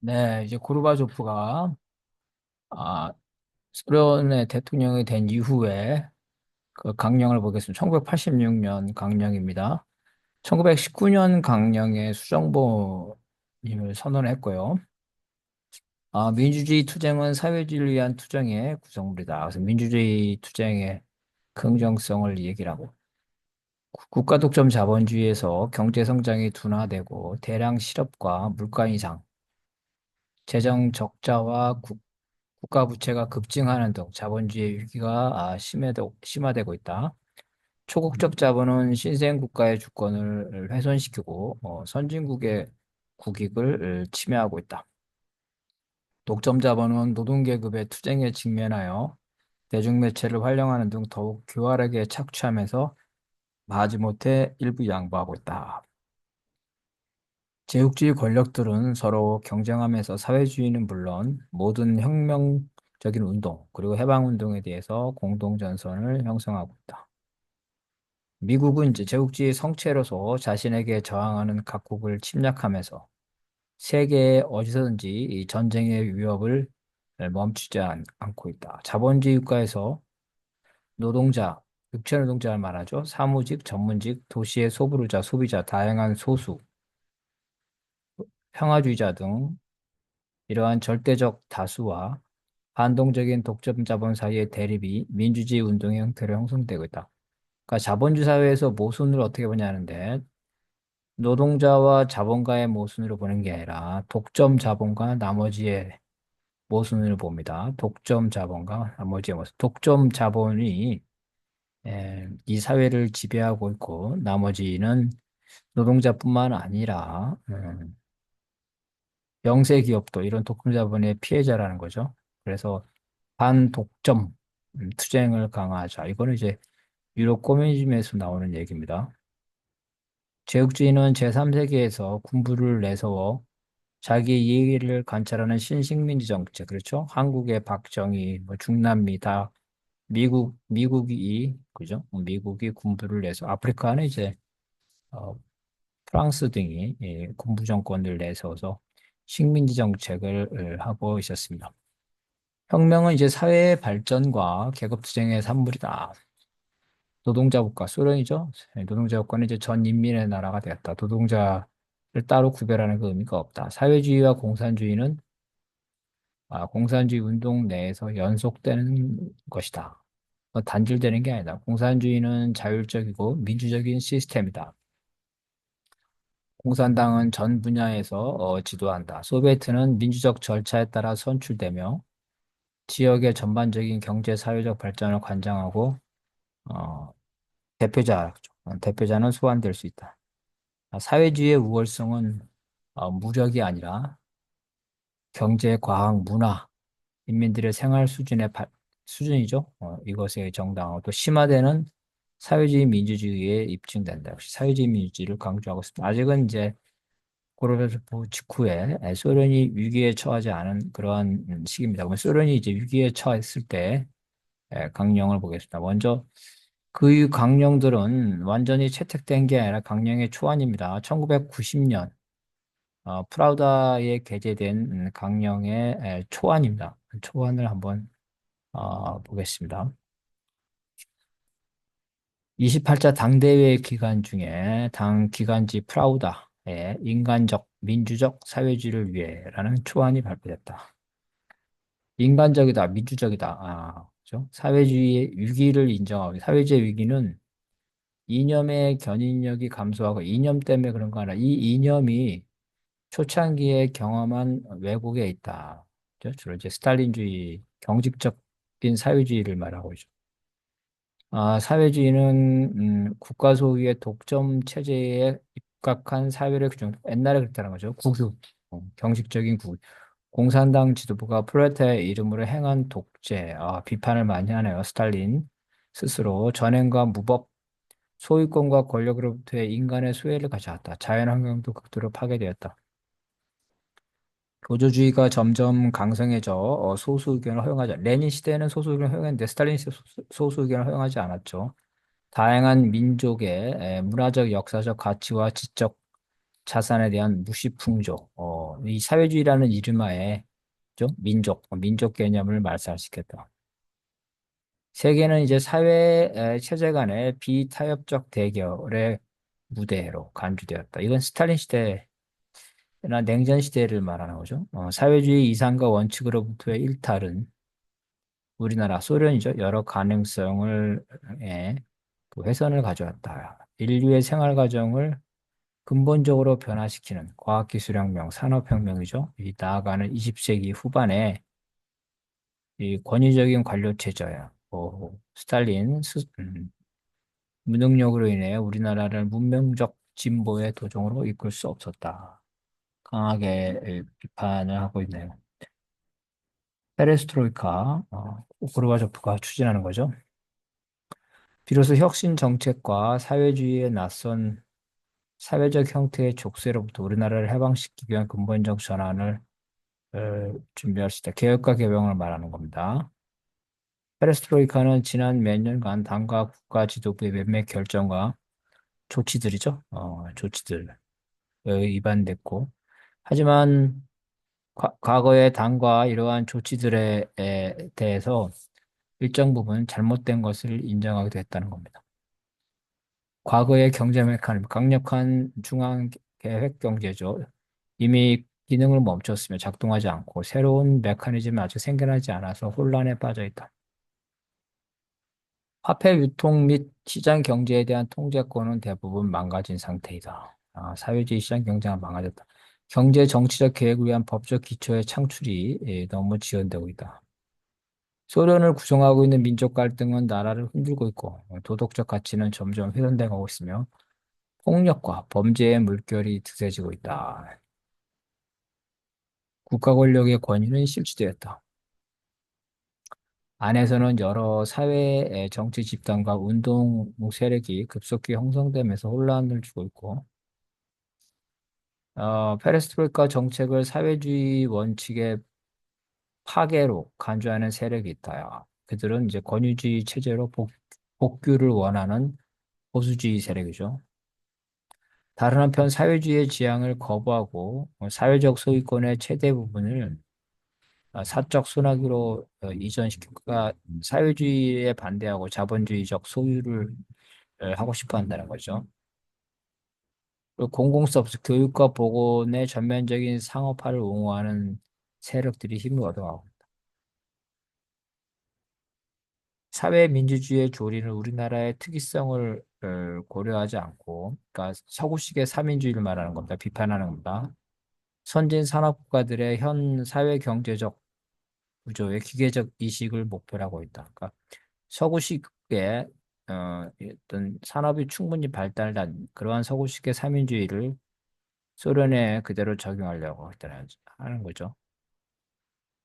네, 이제 고르바초프가 아, 소련의 대통령이 된 이후에 그 강령을 보겠습니다. 1986년 강령입니다. 1919년 강령에 수정보님을 선언했고요. 아, 민주주의 투쟁은 사회주의를 위한 투쟁의 구성물이다. 그래서 민주주의 투쟁의 긍정성을 얘기를 하고 구- 국가 독점 자본주의에서 경제 성장이 둔화되고 대량 실업과 물가 인상, 재정 적자와 국 국가 부채가 급증하는 등 자본주의 위기가 아, 심해도, 심화되고 있다. 초국적 자본은 신생 국가의 주권을 훼손시키고 어, 선진국의 국익을 침해하고 있다. 독점 자본은 노동계급의 투쟁에 직면하여 대중매체를 활용하는 등 더욱 교활하게 착취하면서 마지못해 일부 양보하고 있다. 제국주의 권력들은 서로 경쟁하면서 사회주의는 물론 모든 혁명적인 운동, 그리고 해방운동에 대해서 공동전선을 형성하고 있다. 미국은 이제 제국주의 성체로서 자신에게 저항하는 각국을 침략하면서 세계 어디서든지 이 전쟁의 위협을 멈추지 않, 않고 있다. 자본주의 국가에서 노동자, 육체노동자를 말하죠. 사무직, 전문직, 도시의 소비자, 소비자, 다양한 소수, 평화주의자 등 이러한 절대적 다수와 반동적인 독점 자본 사이의 대립이 민주주의 운동의 형태로 형성되고 있다. 그러니까 자본주의 사회에서 모순을 어떻게 보냐는데 노동자와 자본가의 모순으로 보는 게 아니라 독점 자본과 나머지의 모순을 봅니다. 독점 자본과 나머지의 모순. 독점 자본이 에, 이 사회를 지배하고 있고 나머지는 노동자뿐만 아니라 음, 영세 기업도 이런 독점 자본의 피해자라는 거죠. 그래서 반독점 음, 투쟁을 강화하자. 이거는 이제 유럽 코미니즘에서 나오는 얘기입니다. 제국주의는 제3세계에서 군부를 내세워 자기 이익을 관찰하는 신식민지 정책, 그렇죠? 한국의 박정희, 뭐 중남미 다 미국 미국이 그죠? 미국이 군부를 내서 아프리카는 이제 어, 프랑스 등이 예, 군부 정권을 내세워서 식민지 정책을 어, 하고 있었습니다. 혁명은 이제 사회의 발전과 계급 투쟁의 산물이다. 노동자 국가 소련이죠. 예, 노동자 국가는 이제 전 인민의 나라가 되었다. 노동자를 따로 구별하는 그 의미가 없다. 사회주의와 공산주의는 아, 공산주의 운동 내에서 연속되는 것이다. 어, 단절되는 게 아니다. 공산주의는 자율적이고 민주적인 시스템이다. 공산당은 전 분야에서 어, 지도한다. 소비에트는 민주적 절차에 따라 선출되며 지역의 전반적인 경제 사회적 발전을 관장하고 어, 대표자, 어, 대표자는 소환될 수 있다. 아, 사회주의의 우월성은 어, 무력이 아니라 경제, 과학, 문화, 인민들의 생활 수준의 발- 수준이죠. 어, 이것의 정당화고 또 심화되는 사회주의 민주주의에 입증된다. 역시 사회주의 민주주의를 강조하고 있습니다. 아직은 이제 고르바초프 직후에 소련이 위기에 처하지 않은 그러한 음, 시기입니다. 그러면 소련이 이제 위기에 처했을 때 예, 강령을 보겠습니다. 먼저 그 강령들은 완전히 채택된 게 아니라 강령의 초안입니다. 1990년 어, 프라우다에 게재된 음, 강령의 에, 초안입니다. 초안을 한번 어, 보겠습니다. 28차 당대회 기간 중에 당 기간지 프라우다의 인간적, 민주적 사회주의를 위해라는 초안이 발표됐다. 인간적이다, 민주적이다. 아, 그죠? 사회주의의 위기를 인정하고 사회주의 위기는 이념의 견인력이 감소하고 이념 때문에 그런 거 아니라 이 이념이 초창기에 경험한 왜곡에 있다. 그죠? 주로 이제 스탈린주의, 경직적인 사회주의를 말하고 있죠. 아, 사회주의는 음, 국가 소유의 독점 체제에 입각한 사회를 규정. 옛날에 그랬다는 거죠. 국유, 어, 경직적인 국. 공산당 지도부가 프롤레타의 이름으로 행한 독재, 아, 비판을 많이 하네요. 스탈린 스스로 전행과 무법, 소유권과 권력으로부터의 인간의 수혜를 가져왔다. 자연환경도 극도로 파괴되었다. 보조주의가 점점 강성해져 어, 소수 의견을 허용하지 레닌 시대에는 소수 의견을 허용했는데 스탈린 시대 소수, 의견을 허용하지 않았죠. 다양한 민족의 에, 문화적 역사적 가치와 지적 자산에 대한 무시 풍조 어, 어, 이 사회주의라는 이름하에 좀 민족, 어, 민족 개념을 말살시켰다. 세계는 이제 사회 에, 체제 간의 비타협적 대결의 무대로 간주되었다. 이건 스탈린 시대 나 냉전 시대를 말하는 거죠. 어, 사회주의 이상과 원칙으로부터의 일탈은 우리나라 소련이죠. 여러 가능성을 에, 그 훼손을 가져왔다. 인류의 생활 과정을 근본적으로 변화시키는 과학기술혁명, 산업혁명이죠. 이 나아가는 20세기 후반에 이 권위적인 관료 체제야. 뭐 스탈린 스, 음, 무능력으로 인해 우리나라를 문명적 진보의 도정으로 이끌 수 없었다. 강하게 비판을 하고 있네요. 페레스트로이카, 어, 고르바초프가 추진하는 거죠. 비로소 혁신 정책과 사회주의의 낯선 사회적 형태의 족쇄로부터 우리나라를 해방시키기 위한 근본적 전환을 어, 준비할 수 있다. 개혁과 개방을 말하는 겁니다. 페레스트로이카는 지난 몇 년간 당과 국가 지도부의 몇몇 결정과 조치들이죠. 어, 조치들 위반됐고 하지만 과, 과거의 당과 이러한 조치들에 에, 대해서 일정 부분 잘못된 것을 인정하게 됐다는 겁니다. 과거의 경제 메커니즘, 강력한 중앙 계획 경제죠. 이미 기능을 멈췄으며 작동하지 않고 새로운 메커니즘이 아직 생겨나지 않아서 혼란에 빠져 있다. 화폐 유통 및 시장 경제에 대한 통제권은 대부분 망가진 상태이다. 아, 사회주의 시장 경제가 망가졌다. 경제 정치적 계획을 위한 법적 기초의 창출이 예, 너무 지연되고 있다. 소련을 구성하고 있는 민족 갈등은 나라를 흔들고 있고 도덕적 가치는 점점 훼손돼 가고 있으며 폭력과 범죄의 물결이 드세지고 있다. 국가 권력의 권위는 실추되었다. 안에서는 여러 사회의 정치 집단과 운동 세력이 급속히 형성되면서 혼란을 주고 있고 어, 페레스트로이카 정책을 사회주의 원칙의 파괴로 간주하는 세력이 있다요. 그들은 이제 권위주의 체제로 복, 복귀를 원하는 보수주의 세력이죠. 다른 한편 사회주의의 지향을 거부하고 사회적 소유권의 최대 부분을 사적 순환으로 어, 이전시키니까 사회주의에 반대하고 자본주의적 소유를 하고 싶어 한다는 거죠. 공공서비스, 교육과 보건의 전면적인 상업화를 옹호하는 세력들이 힘을 얻어가고 있다. 사회민주주의의 조리는 우리나라의 특이성을 어, 고려하지 않고, 그러니까 서구식의 사민주의를 말하는 겁니다. 비판하는 겁니다. 선진 산업국가들의 현 사회 경제적 구조의 기계적 이식을 목표로 하고 있다. 그러니까 서구식의 어, 어떤 산업이 충분히 발달한 그러한 서구식의 사민주의를 소련에 그대로 적용하려고 하는 거죠.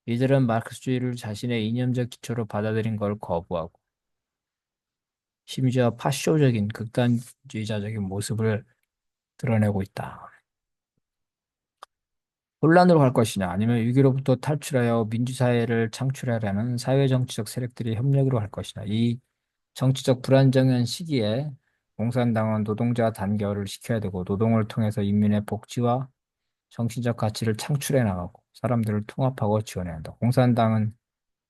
이들은 마르크스주의를 자신의 이념적 기초로 받아들인 걸 거부하고 심지어 파쇼적인 극단주의자적인 모습을 드러내고 있다. 혼란으로 갈 것이냐 아니면 위기로부터 탈출하여 민주사회를 창출하려는 사회정치적 세력들이 협력으로 갈 것이냐 이 정치적 불안정한 시기에 공산당은 노동자 단결을 시켜야 되고 노동을 통해서 인민의 복지와 정신적 가치를 창출해 나가고 사람들을 통합하고 지원해야 한다. 공산당은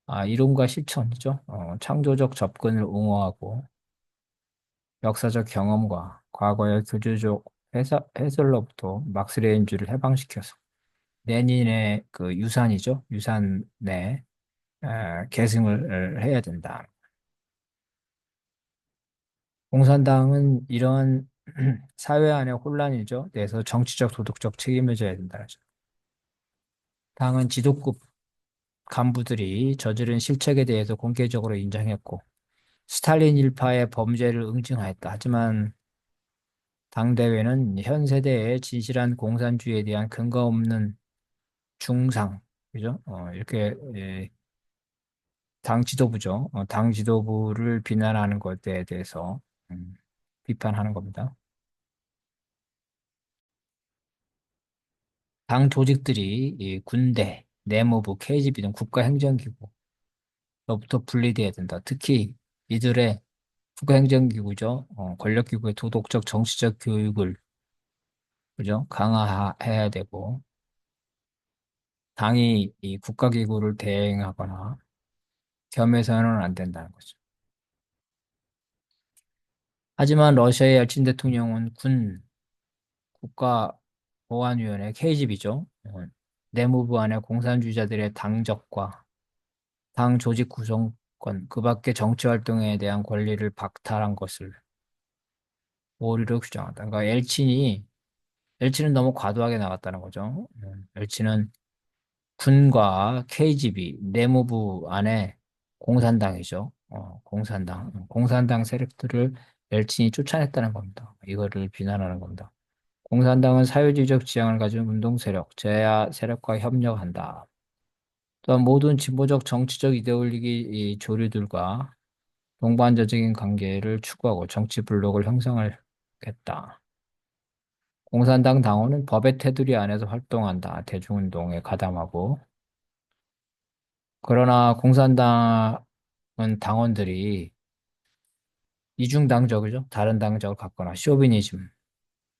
아, 이론과 실천이죠. 어, 창조적 접근을 옹호하고 역사적 경험과 과거의 교조적 해설, 해설로부터 막스레인주를 해방시켜서 레닌의 그 유산이죠. 유산 내 어, 계승을 해야 된다. 공산당은 이런 사회 안의 혼란이죠. 내서 정치적 도덕적 책임을 져야 된다. 당은 지도급 간부들이 저지른 실책에 대해서 공개적으로 인정했고 스탈린 일파의 범죄를 응징하였다. 하지만 당대회는 현 세대의 진실한 공산주의에 대한 근거 없는 중상, 그죠? 어, 이렇게 예, 당 지도부죠. 어, 당 지도부를 비난하는 것에 대해서 음, 비판하는 겁니다. 당 조직들이 군대, 내무부, KGB 등 국가행정기구로부터 분리돼야 된다. 특히 이들의 국가행정기구죠. 어, 권력기구의 도덕적, 정치적 교육을 그죠? 강화해야 되고 당이 이 국가기구를 대행하거나 겸해서는 안 된다는 거죠. 하지만 러시아의 엘친 대통령은 군 국가보안위원회 KGB죠. 내무부 안에 공산주의자들의 당적과 당 조직 구성권, 그 밖의 정치 활동에 대한 권리를 박탈한 것을 오류로 규정한다. 그러니까 엘친이 엘친은 너무 과도하게 나갔다는 거죠. 음, 엘친은 군과 KGB, 내무부 안에 공산당이죠. 어, 공산당, 음, 공산당 세력들을 엘친이 쫓아냈다는 겁니다. 이거를 비난하는 겁니다. 공산당은 사회주의적 지향을 가진 운동 세력, 제야 세력과 협력한다. 또한 모든 진보적 정치적 이데올로기 조류들과 동반자적인 관계를 추구하고 정치 블록을 형성하겠다. 공산당 당원은 법의 테두리 안에서 활동한다. 대중운동에 가담하고. 그러나 공산당은 당원들이 이중당적이죠. 다른 당적을 갖거나 쇼비니즘,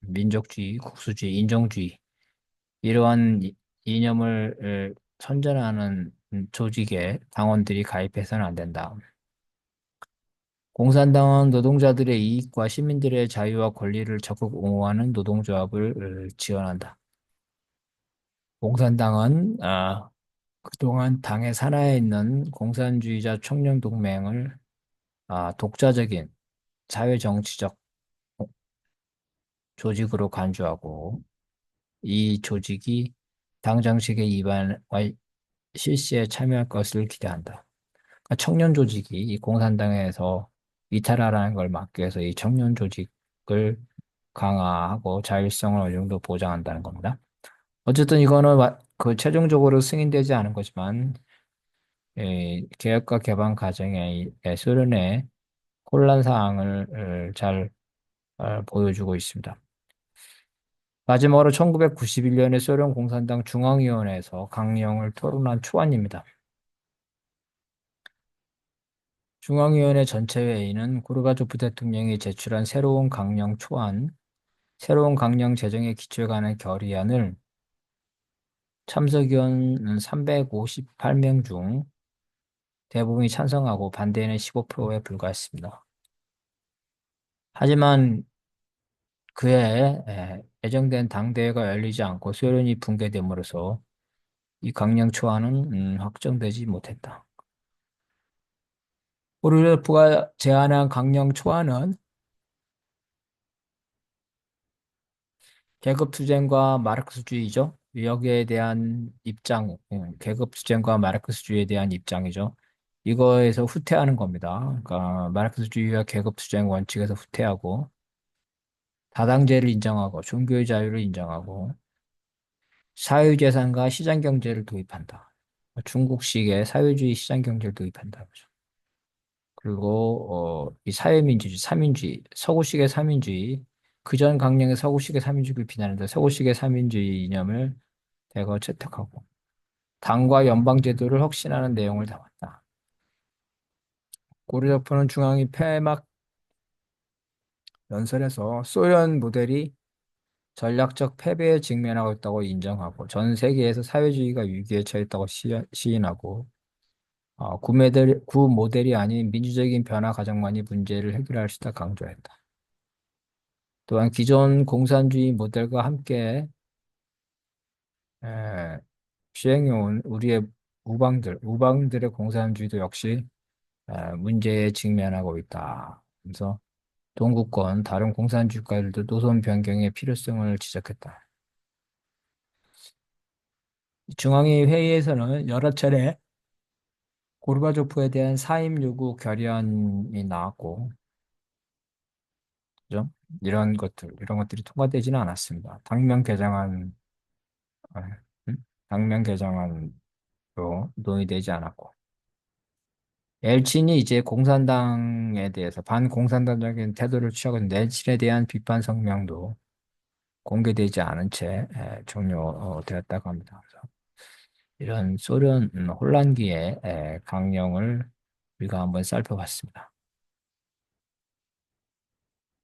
민족주의, 국수주의, 인종주의 이러한 이념을 선전하는 조직에 당원들이 가입해서는 안 된다. 공산당은 노동자들의 이익과 시민들의 자유와 권리를 적극 옹호하는 노동조합을 지원한다. 공산당은 아, 그동안 당의 산하에 있는 공산주의자 청년 동맹을 아, 독자적인 사회정치적 조직으로 간주하고 이 조직이 당 정책의 입안과 실시에 참여할 것을 기대한다. 그러니까 청년 조직이 이 공산당에서 이탈하라는 걸 막기 위해서 이 청년 조직을 강화하고 자율성을 어느 정도 보장한다는 겁니다. 어쨌든 이거는 그 최종적으로 승인되지 않은 거지만 이 개혁과 개방 과정의 소련의 혼란 사항을 잘 어, 보여주고 있습니다. 마지막으로 1991년에 소련 공산당 중앙위원회에서 강령을 토론한 초안입니다. 중앙위원회 전체 회의는 고르바초프 대통령이 제출한 새로운 강령 초안, 새로운 강령 제정에 기초에 관한 결의안을 참석위원 358명 중 대부분이 찬성하고 반대는 15%에 불과했습니다. 하지만 그해 예정된 당대회가 열리지 않고 소련이 붕괴됨으로써 이 강령 초안은 음, 확정되지 못했다. 오르르프가 제안한 강령 초안은 계급투쟁과 마르크스주의죠. 여기에 대한 입장, 음, 계급투쟁과 마르크스주의에 대한 입장이죠. 이거에서 후퇴하는 겁니다. 그러니까 마르크스주의와 계급투쟁 원칙에서 후퇴하고 다당제를 인정하고 종교의 자유를 인정하고 사유재산과 시장경제를 도입한다. 중국식의 사회주의 시장경제를 도입한다. 그리고 어, 이 사회민주주의, 사민주의, 서구식의 사민주의, 그전 강령의 서구식의 사민주의를 비난한다. 서구식의 사민주의 이념을 대거 채택하고 당과 연방제도를 혁신하는 내용을 담았다. 고르조프는 중앙이 폐막 연설에서 소련 모델이 전략적 패배에 직면하고 있다고 인정하고 전 세계에서 사회주의가 위기에 처했다고 시인하고 어, 구, 모델, 구 모델이 아닌 민주적인 변화 과정만이 문제를 해결할 수 있다 강조했다. 또한 기존 공산주의 모델과 함께 에, 시행해온 우리의 우방들, 우방들의 공산주의도 역시 에, 문제에 직면하고 있다. 그래서 동구권 다른 공산주의가들도 노선 변경의 필요성을 지적했다. 중앙위 회의에서는 여러 차례 고르바조프에 대한 사임 요구 결의안이 나왔고, 그죠? 이런 것들, 이런 것들이 통과되지는 않았습니다. 당면 개정안, 아, 당면 개정안도 논의되지 않았고, 엘친이 이제 공산당에 대해서 반공산당적인 태도를 취하고 있는데 엘친에 대한 비판 성명도 공개되지 않은 채 종료되었다고 합니다. 그래서 이런 소련 혼란기의 강령을 우리가 한번 살펴봤습니다.